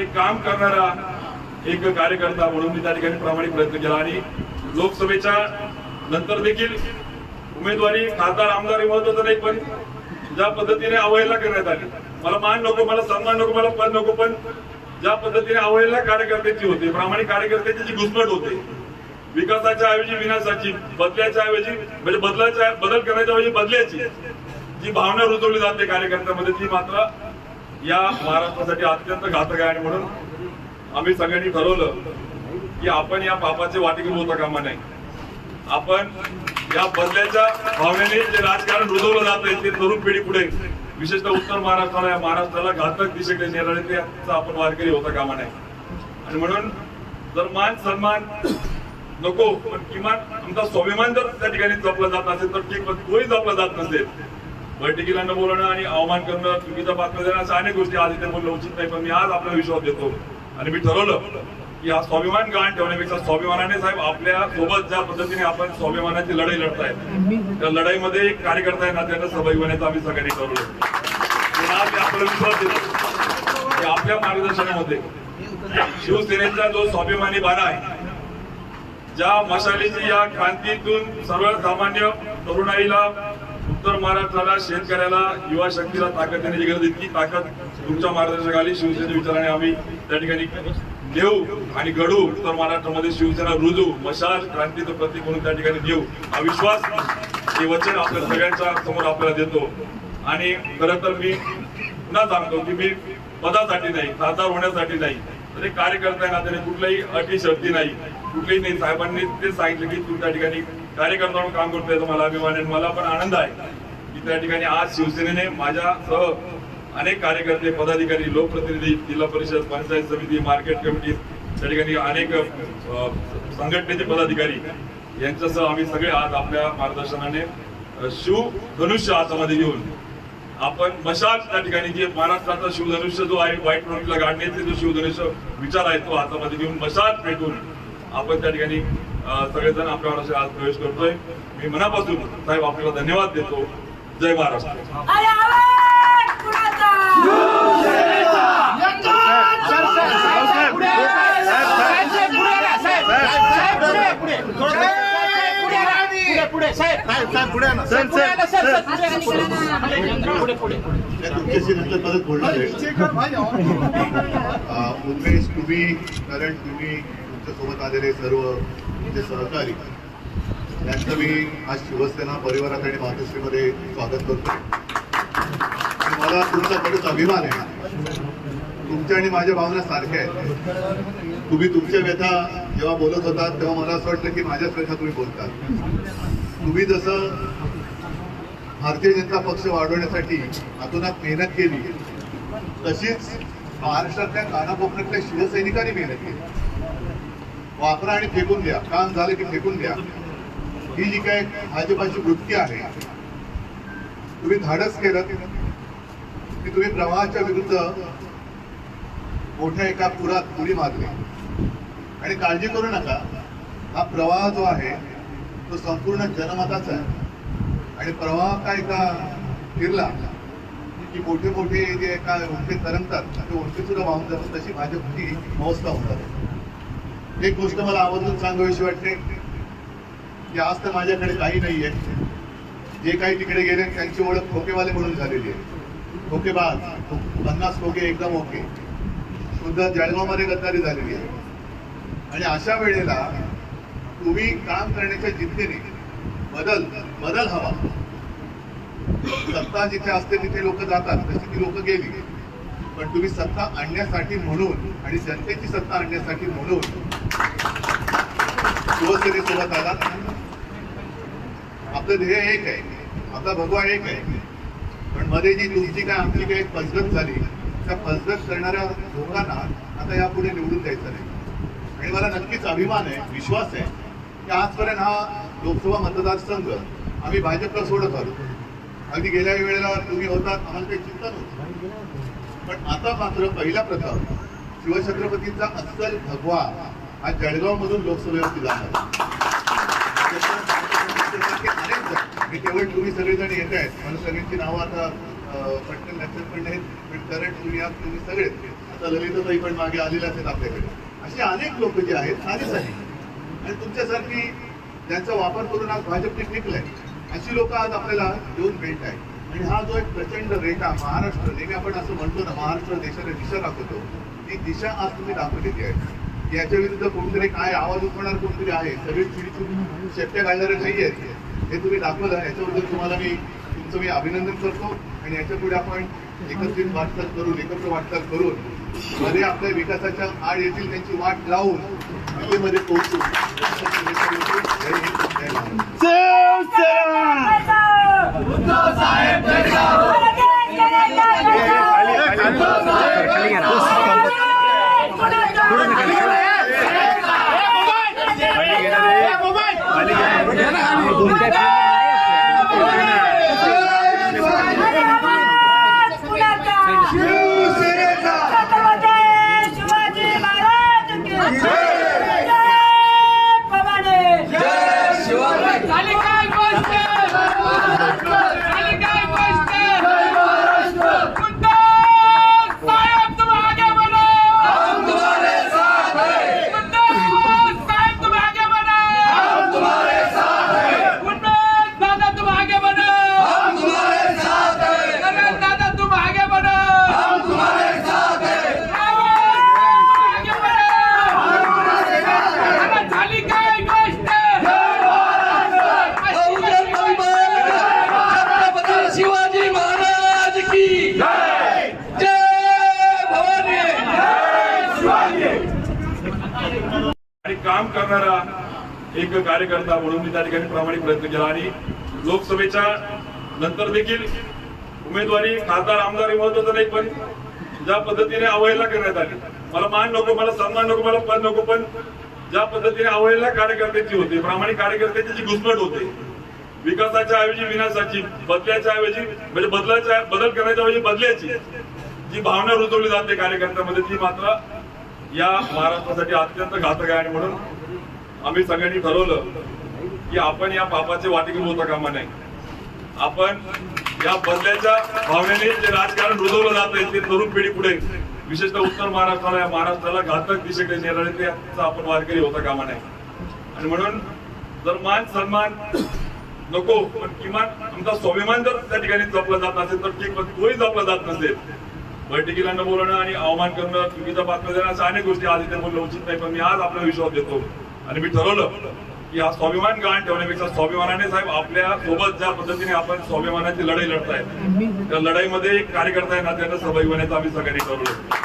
आणि काम करणारा एक कार्यकर्ता म्हणून मी त्या ठिकाणी प्रामाणिक प्रयत्न केला. आणि लोकसभेच्या नंतर देखील उमेदवारी खासदार आमदार हे महत्वाचं नाही पण ज्या पद्धतीने अवहेलना करण्यात आली. मला मान नको मला सन्मान नको मला पद नको पण ज्या पद्धतीने अवहेलना कार्यकर्त्याची होते प्रामाणिक कार्यकर्त्याची जी घुसमट होते विकासाच्या ऐवजी विनाशाची बदल्याच्या ऐवजी म्हणजे बदलाच्या बदल करण्याच्या ऐवजी बदल्याची जी भावना रुजवली जाते कार्यकर्त्यामध्ये ती मात्र या महाराष्ट्रासाठी अत्यंत घातक आहे आणि म्हणून आम्ही सगळ्यांनी ठरवलं की आपण या पापाचे वाटेकरी होता कामा नाही. आपण या बदल्याच्या भावनेने जे राजकारण रुजवलं जात आहे ते तरुण पिढी पुढे विशेषतः उत्तर महाराष्ट्राला या महाराष्ट्राला घातक दिशेकडे नेणारे त्याचा आपण वारकरी होता कामा नाही आणि म्हणून जर मान सन्मान नको पण किमान आमचा स्वाभिमान जर त्या ठिकाणी जपला जात असेल तर ठीक पण तोही जपला जात नसेल. बैठकीला न बोलणं आणि अवमान करणं चुकीचा बातम्या देणं अशा अनेक गोष्टी आज इथे बोलणं उचित नाही पण मी आज आपला विश्वास देतो. आणि मी ठरवलं की हा स्वाभिमान गहाण ठेवण्यापेक्षा स्वाभिमानाने साहेब आपल्यासोबत ज्या पद्धतीने आपण स्वाभिमानाची लढाई लढताय त्या लढाईमध्ये एक कार्यकर्ता आहे ना त्यांना सहभागी होण्याचं आम्ही सगळ्यांनी ठरवलं. आज आपला विश्वास देतो की आपल्या मार्गदर्शनामध्ये शिवसेनेचा जो स्वाभिमानी बाणा आहे ज्या मशालीची या क्रांतीतून सर्वसामान्य तरुणाईला उत्तर महाराष्ट्राला शेतकऱ्याला युवा शक्तीला ताकद देण्याची गरज इतकी ताकद तुमच्या मार्गदर्शनाखाली शिवसेने विचाराने आम्ही त्या ठिकाणी देऊ आणि घडू. उत्तर महाराष्ट्रामध्ये शिवसेना रुजू मशाल क्रांतीचं प्रतीक म्हणून त्या ठिकाणी देऊ. हा विश्वास हे वचन आपल्या सगळ्यांच्या समोर आपल्याला देतो. आणि खरं तर मी पुन्हा सांगतो की मी पदासाठी नाही खासदार होण्यासाठी नाही. तर कार्यकर्त्यांना त्याने कुठल्याही अटी शर्ती नाही. कुठलीही नाही. साहेबांनी ते सांगितलं की तू त्या ठिकाणी कार्यकर्ता म्हणून काम करतोय तुम्हाला मला अभिमान आहे आणि मला पण आनंद आहे की त्या ठिकाणी आज शिवसेनेने माझ्यासह अनेक कार्यकर्ते पदाधिकारी लोकप्रतिनिधी जिल्हा परिषद पंचायत समिती मार्केट कमिटी त्या ठिकाणी अनेक संघटनेचे पदाधिकारी यांच्यासह आम्ही सगळे आज आपल्या मार्गदर्शनाने शिव धनुष्य हातामध्ये घेऊन आपण मशाल त्या ठिकाणी जे महाराष्ट्राचा शिवधनुष्य जो आहे वाईट प्रवृत्तीला गाडण्याचे जो शिवधनुष्य विचार आहे तो हातामध्ये घेऊन मशाल पेटून आपण त्या ठिकाणी सगळेजण आपल्या महाराष्ट्रात आज प्रवेश करतोय. मी मनापासून साहेब आपल्याला धन्यवाद देतो. जय महाराष्ट्र. उमेश तुम्ही कारण तुम्ही तुमच्यासोबत आलेले सर्व तुमचे सहकारी. त्यांचं मी आज शिवसेना परिवारात आणि मातोश्रीमध्ये स्वागत करतो. मला तुमचा बरेच अभिमान आहे. तुमच्या आणि माझ्या भावना सारख्या आहेत. तुम्ही तुमच्या व्यथा जेव्हा बोलत होतात तेव्हा मला असं वाटलं की माझ्याच व्यथा तुम्ही बोलतात. तुम्ही जसं भारतीय जनता पक्ष वाढवण्यासाठी अतोनात मेहनत केली तशीच महाराष्ट्रातल्या कानाकोपऱ्यातल्या शिवसैनिकांनी मेहनत केली. वापरा आणि फेकून द्या. काम झालं की फेकून द्या. ही जी काय भाजपाची वृत्ती आहे तुम्ही धाडस केलं की तुम्ही प्रवाहाच्या विरुद्ध मोठ्या एका पुरात उडी मारली. आणि काळजी करू नका. हा प्रवाह जो आहे तो संपूर्ण जनमताचा आहे. आणि प्रवाह काय का फिरला की मोठे मोठे जे एका उंचे तरंगतात ते उंची सुद्धा वाहून जातात तशी भाजपची अवस्था होतात. एक गोष्ट मला आवर्जून सांगावीशी वाटते की आज तर माझ्याकडे काही नाही आहे जे काही तिकडे गेले त्यांची ओळख खोकेवाले म्हणून झालेली आहे. खोकेबाज पन्नास खोके एकदम ओके. सुद्धा जळगावमध्ये गद्दारी झालेली आहे. आणि अशा वेळेला तुम्ही काम करण्याच्या जिद्दीने बदल बदल हवा. सत्ता जिथे असते तिथे लोक जातात. तशी ती लोक गेली. पण तुम्ही सत्ता आणण्यासाठी म्हणून आणि जनतेची सत्ता आणण्यासाठी म्हणून शिवसेनेसोबत आला आपलं ध्येय एक आहे. आपला भगवा एक आहे. पण मध्ये जी तुमची काय आमची काय फसगत झाली त्या फसगत करणाऱ्या लोकांना आता यापुढे निवडून द्यायचं नाही. आणि मला नक्कीच अभिमान आहे विश्वास आहे की आजपर्यंत हा लोकसभा मतदारसंघ आम्ही भाजपला सोडत आलो. अगदी गेल्या वेळेला तुम्ही होतात आम्हाला काही चिंता नव्हतं. पण आता मात्र पहिला प्रथम शिवछत्रपतींचा अस्सल भगवा आज जळगाव मधून लोकसभेवरती जाणार अनेक हे केवळ तुम्ही सगळेजण येत आहेत. मला सगळ्यांची नावं आता पटकन लक्षात पण नाहीत. पण करंट तुम्ही आज तुम्ही सगळे आता ललिताताई पण मागे आलेल्या आहेत आपल्याकडे. अशी अनेक लोक जे आहेत साधेच आहेत. आणि तुमच्यासारखी ज्यांचा वापर करून आज भाजपने टिकलंय अशी लोक आज आपल्याला येऊन भेट आहेत. आणि हा जो एक प्रचंड रेटा महाराष्ट्र नेहमी आपण असं म्हणतो ना महाराष्ट्र देशाला दिशा दाखवतो. ती दिशा आज तुम्ही दाखवलेली आहे. याच्या विरुद्ध कोणतरी काय आवाज उठवणार कोणतरी आहे सगळी चिडीचून शेपट्या घालणारे नाही आहेत हे तुम्ही दाखवलं याच्याबद्दल तुम्हाला मी तुमचं मी अभिनंदन करतो आणि याच्यापुढे आपण एकत्रित वाटचाल करून एकत्र वाटचाल करून मध्ये आपल्या विकासाच्या आड येथील त्यांची वाट लावून विजेमध्ये पोहोचू जय তুমি करणारा एक कार्यकर्ता म्हणून मी त्या ठिकाणी प्रामाणिक प्रयत्न केला. आणि लोकसभेच्या नंतर देखील उमेदवारी खासदार आमदार हे महत्वाचं नाही पण ज्या पद्धतीने अवहेलना करण्यात आली. मला मान नको मला सन्मान नको मला पद नको पण ज्या पद्धतीने अवहेलना कार्यकर्त्याची होते प्रामाणिक कार्यकर्त्याची जी घुसमट होते विकासाच्या ऐवजी विनाशाची बदल्याच्या ऐवजी म्हणजे बदलाच्या बदल करण्याच्या ऐवजी बदल्याची जी भावना रुजवली जाते कार्यकर्त्यामध्ये ती मात्र या महाराष्ट्रासाठी अत्यंत घातक आहे. आणि म्हणून आम्ही सगळ्यांनी ठरवलं की आपण या पापाचे वाटेकरी होता कामा नाही. आपण या बदल्याच्या भावनेने जे राजकारण रुजवलं जात आहे ते तरुण पिढी पुढे विशेषतः उत्तर महाराष्ट्राला या महाराष्ट्राला घातक दिशेकडे नेणारे त्याचा आपण वारकरी होता कामा नाही. आणि म्हणून जर मान सन्मान नको पण किमान आमचा स्वाभिमान जर त्या ठिकाणी जपला जात असेल तर ठीक पण तोही जपला जात नसेल. बैठकीला न बोलणं आणि अवमान करणं चुकीचा बातम्या देणं अशा अनेक गोष्टी आज इथे बोलणं उचित नाही पण मी आज आपला विश्वास देतो. आणि मी ठरवलं की हा स्वाभिमान गहाण ठेवण्यापेक्षा स्वाभिमानाने साहेब आपल्यासोबत ज्या पद्धतीने आपण स्वाभिमानाची लढाई लढताय त्या लढाईमध्ये एक कार्यकर्ता आहे ना त्यांना सहभागी होण्याचं आम्ही सगळ्यांनी ठरवलं.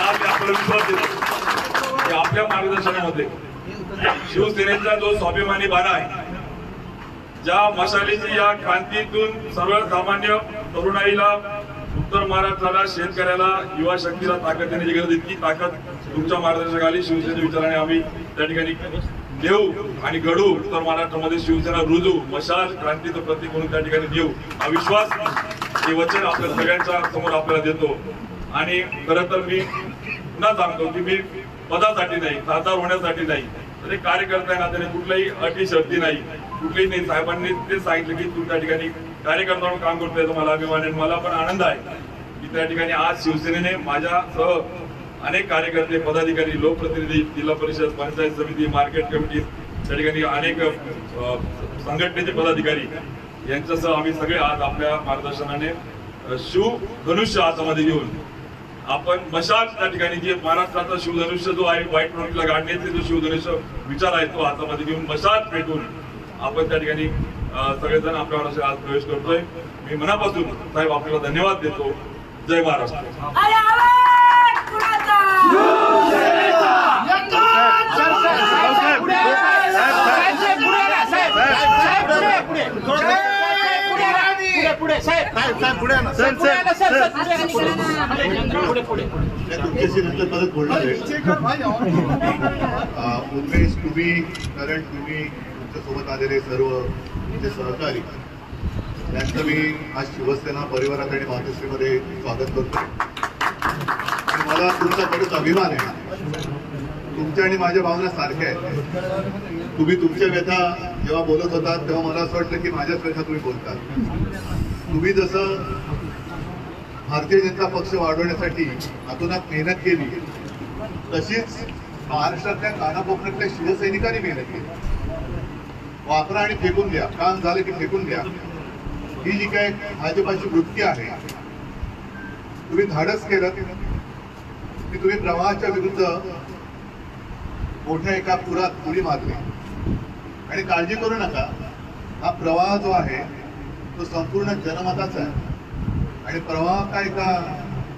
आज आपला विश्वास देतो की आपल्या मार्गदर्शनामध्ये शिवसेनेचा जो स्वाभिमानी बाणा आहे ज्या मशालीची या क्रांतीतून सर्वसामान्य तरुणाईला उत्तर महाराष्ट्राला शेतकऱ्याला युवा शक्तीला ताकद देण्याची गरज इतकी ताकद तुमच्या मार्गदर्शनाखाली शिवसेने विचाराने आम्ही त्या ठिकाणी देऊ आणि घडू. उत्तर महाराष्ट्रामध्ये शिवसेना रुजू मशाल क्रांतीचं प्रतीक म्हणून त्या ठिकाणी देऊ. हा विश्वास हे वचन आपल्या सगळ्यांच्या समोर आपल्याला देतो. आणि खरं तर मी पुन्हा सांगतो की मी पदासाठी नाही खासदार होण्यासाठी नाही. तर कार्यकर्त्यांना त्याने कुठल्याही अटी शर्ती नाही. कुठलीही नाही. साहेबांनी ते सांगितलं की तू त्या ठिकाणी कार्यकर्ता म्हणून काम करतोय तुम्हाला मला अभिमान आहे. मला पण आनंद आहे की त्या ठिकाणी आज शिवसेनेने माझ्यासह अनेक कार्यकर्ते पदाधिकारी लोकप्रतिनिधी जिल्हा परिषद पंचायत समिती मार्केट कमिटी त्या ठिकाणी अनेक संघटनेचे पदाधिकारी यांच्यासह आम्ही सगळे आज आपल्या मार्गदर्शनाने शिव धनुष्य हातामध्ये घेऊन आपण मशाल त्या ठिकाणी जे महाराष्ट्राचा शिवधनुष्य जो आहे वाईट प्रवृत्तीला गाडण्याचे जो शिवधनुष्य विचार आहे तो हातामध्ये घेऊन मशाल पेटून आपण त्या ठिकाणी सगळेजण आपल्या महाराष्ट्रात आज प्रवेश करतोय. मी मनापासून साहेब आपल्याला धन्यवाद देतो. जय महाराष्ट्र. तुमच्याशी नंतर परत बोलणार आहे अं, उमेश तुम्ही कारण तुम्ही आमच्यासोबत आलेले सर्व तुमचे सहकारी. त्यांचं मी आज शिवसेना परिवारात आणि मातोश्रीमध्ये स्वागत करतो मला तुमचा बरंच अभिमान आहे. तुमच्या आणि माझ्या भावना सारख्या आहेत. तुम्ही तुमच्या व्यथा जेव्हा बोलत होतात तेव्हा मला असं वाटलं की माझ्याच व्यथा तुम्ही बोलतात. तुम्ही जसं भारतीय जनता पक्ष वाढवण्यासाठी अतोनात मेहनत केली तशीच महाराष्ट्रातल्या कानाकोपऱ्यातल्या शिवसैनिकांनी मेहनत केली वापरा आणि फेकून द्या. काम झालं की फेकून द्या. ही जी काय भाजपाची वृत्ती आहे तुम्ही धाडस केलं की तुम्ही प्रवाहाच्या विरुद्ध मोठ्या एका पुरात उडी मारली. आणि काळजी करू नका. हा प्रवाह जो आहे तो संपूर्ण जनमताचा आहे. आणि प्रवाह काय का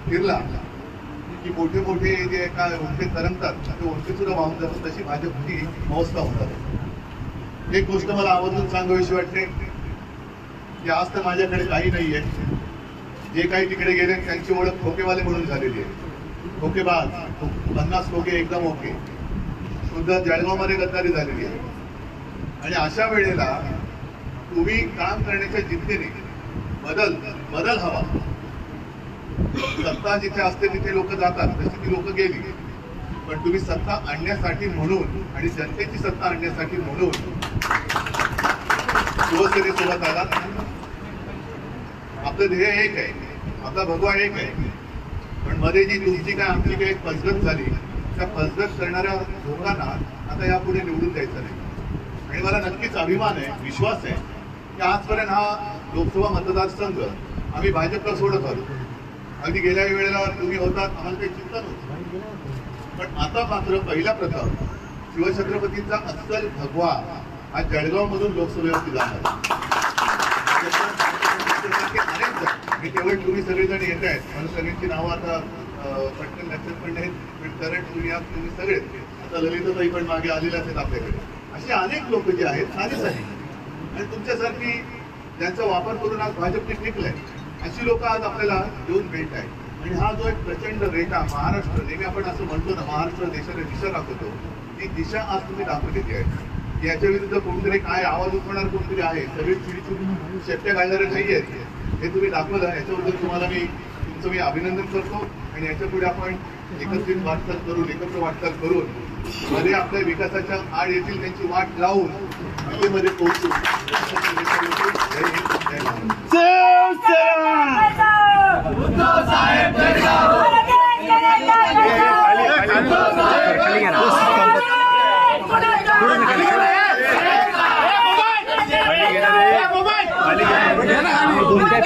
फिरला की मोठे मोठे जे एका उंचे तरंगतात ते उंची सुद्धा वाहून जातात तशी भाजपची अवस्था होतात एक गोष्ट मला आवर्जून सांगावीशी वाटते की आज तर माझ्याकडे काही नाहीये. जे काही तिकडे गेले त्यांची ओळख खोकेवाले म्हणून झालेली आहे. खोकेबाज पन्नास खोके एकदम ओके. सुद्धा जळगावमध्ये गद्दारी झालेली आहे. आणि अशा वेळेला तुम्ही काम करण्याच्या जिद्दीने बदल बदल हवा. सत्ता जिथे असते तिथे लोक जातात. तशी ती लोक गेली. पण तुम्ही सत्ता आणण्यासाठी म्हणून आणि जनतेची सत्ता आणण्यासाठी म्हणून शिवसेनेसोबत आला आपलं ध्येय एक आहे. आपला भगवा एक आहे. पण मध्ये जी तुमची काय आमची काय फसगत झाली त्या फसगत करणाऱ्या लोकांना आता यापुढे निवडून द्यायचं नाही. आणि मला नक्कीच अभिमान आहे विश्वास आहे की आजपर्यंत हा लोकसभा मतदारसंघ आम्ही भाजपला सोडत आलो. अगदी गेल्या वेळेला तुम्ही होतात आम्हाला काही चिंता नव्हतं. पण आता मात्र पहिला प्रथम शिवछत्रपतींचा अस्सल भगवा आज जळगाव मधून लोकसभेवरती जाणार अनेक हे केवळ तुम्ही सगळेजण येत आहेत. मला सगळ्यांची नावं आता पटकन लक्षात पण नाहीत. करंट तुम्ही तुम्ही सगळे. आता ललिताताई पण मागे आलेले आहेत आपल्याकडे. असे अनेक लोक जे आहेत साधेच आहेत. आणि तुमच्यासारखी ज्यांचा वापर करून आज भाजपने टिकलंय अशी लोक आज आपल्याला येऊन भेट आहेत. आणि हा जो एक प्रचंड रेटा महाराष्ट्र नेहमी आपण असं म्हणतो ना महाराष्ट्र देशाला दिशा दाखवतो. ती दिशा आज तुम्ही दाखवलेली आहे. याच्या विरुद्ध कोणतरी काय आवाज उठवणार कोणतरी आहे सगळे चिडीचून शेपट्या घालणारे नाही आहेत हे तुम्ही दाखवलं याच्याबद्दल तुम्हाला मी तुमचं मी अभिनंदन करतो आणि याच्यापुढे आपण एकत्रित वाटचाल करून एकत्र वाटचाल करून मध्ये आपल्या विकासाच्या आड येथील त्यांची वाट लावून मध्ये पोहोचू साहेब हिंद, जय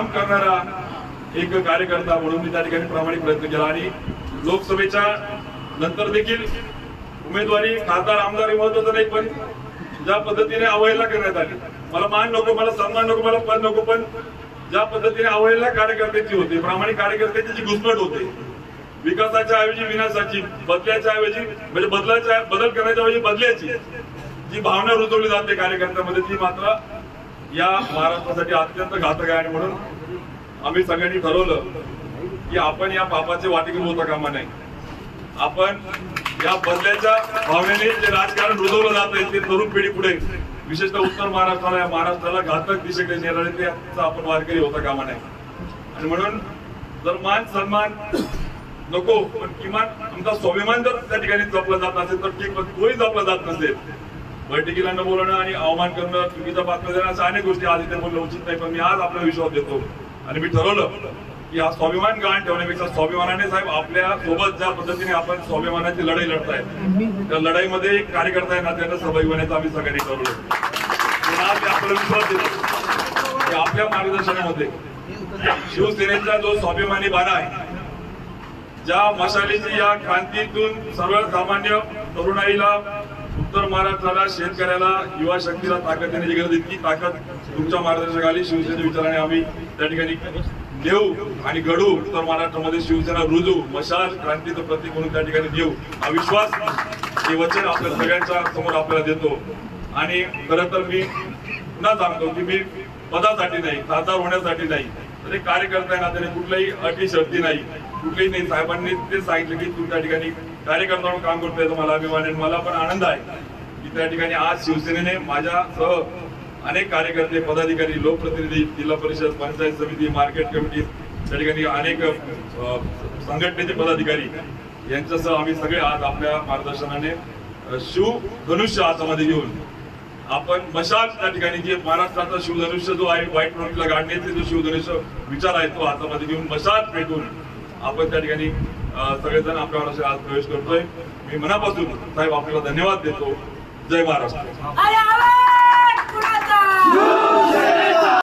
काम करणारा एक कार्यकर्ता म्हणून मी त्या ठिकाणी प्रामाणिक प्रयत्न केला. आणि लोकसभेच्या नंतर देखील उमेदवारी खासदार आमदार हे महत्वाचं नाही पण ज्या पद्धतीने अवहेलना करण्यात आली. मला मान नको मला सन्मान नको मला पद नको पण ज्या पद्धतीने अवहेलना कार्यकर्त्याची होते प्रामाणिक कार्यकर्त्याची जी घुसमट होते विकासाच्या ऐवजी विनाशाची बदल्याच्या ऐवजी म्हणजे बदलाच्या बदल करण्याच्या ऐवजी बदल्याची जी भावना रुजवली जाते कार्यकर्त्यामध्ये ती मात्र या महाराष्ट्रासाठी अत्यंत घातक आहे आणि म्हणून आम्ही सगळ्यांनी ठरवलं की आपण या पापाचे वाटेकरी होता कामा नाही. आपण या बदल्याच्या भावनेने जे राजकारण रुजवलं जात आहे ते तरुण पिढी पुढे विशेषतः उत्तर महाराष्ट्राला या महाराष्ट्राला घातक दिशेकडे नेणारे त्याचा आपण वारकरी होता कामा नाही. आणि म्हणून जर मान सन्मान नको पण किमान आमचा स्वाभिमान जर त्या ठिकाणी जपला जात असेल तर ठीक पण तोही जपला जात नसेल. बैठकीला न बोलणं आणि अवमान करणं चुकीचा बातम्या देणं अशा अनेक गोष्टी आज इथे बोलणं उचित नाही पण मी आज आपला विश्वास देतो. आणि मी ठरवलं की हा स्वाभिमान गहाण ठेवण्यापेक्षा स्वाभिमानाने साहेब आपल्यासोबत ज्या पद्धतीने आपण स्वाभिमानाची लढाई लढताय त्या लढाईमध्ये एक कार्यकर्ता आहे ना त्यांना सहभागी होण्याचं आम्ही सगळ्यांनी ठरवलं आज आपला विश्वास देतो की आपल्या मार्गदर्शनामध्ये शिवसेनेचा जो स्वाभिमानी बाणा आहे ज्या मशालीची या क्रांतीतून सर्वसामान्य तरुणाईला उत्तर महाराष्ट्राला शेतकऱ्याला युवा शक्तीला ताकद देण्याची गरज इतकी ताकद तुमच्या मार्गदर्शकाली शिवसेने विचाराने आम्ही त्या ठिकाणी देऊ आणि घडू. उत्तर महाराष्ट्रामध्ये शिवसेना रुजू मशाल क्रांतीचं प्रतीक म्हणून त्या ठिकाणी देऊ. हा विश्वास हे वचन आपल्या सगळ्यांच्या समोर आपल्याला देतो. आणि खरं तर मी पुन्हा सांगतो की मी पदासाठी नाही खासदार होण्यासाठी नाही. तर कार्यकर्त्यांना त्याने कुठल्याही अटी शर्ती नाही. कुठलीही नाही. साहेबांनी ते सांगितलं की तुम्ही त्या ठिकाणी कार्यकर्ता म्हणून काम करतोय मला अभिमान आहे मला पण आनंद आहे की त्या ठिकाणी आज शिवसेनेने माझ्यासह अनेक कार्यकर्ते पदाधिकारी लोकप्रतिनिधी जिल्हा परिषद पंचायत समिती मार्केट कमिटी त्या ठिकाणी अनेक संघटनेचे पदाधिकारी यांच्यासह आम्ही सगळे आज आपल्या मार्गदर्शनाने शिव धनुष्य हातामध्ये घेऊन आपण मशाल त्या ठिकाणी जे महाराष्ट्राचा शिवधनुष्य जो आहे व्हाईट फ्रंटला गाडण्याचे जो शिवधनुष्य विचार आहे तो हातामध्ये घेऊन मशाल पेटून आपण त्या ठिकाणी सगळेजण आपल्या महाराष्ट्रात आज प्रवेश करतोय. मी मनापासून साहेब आपल्याला धन्यवाद देतो. जय महाराष्ट्र.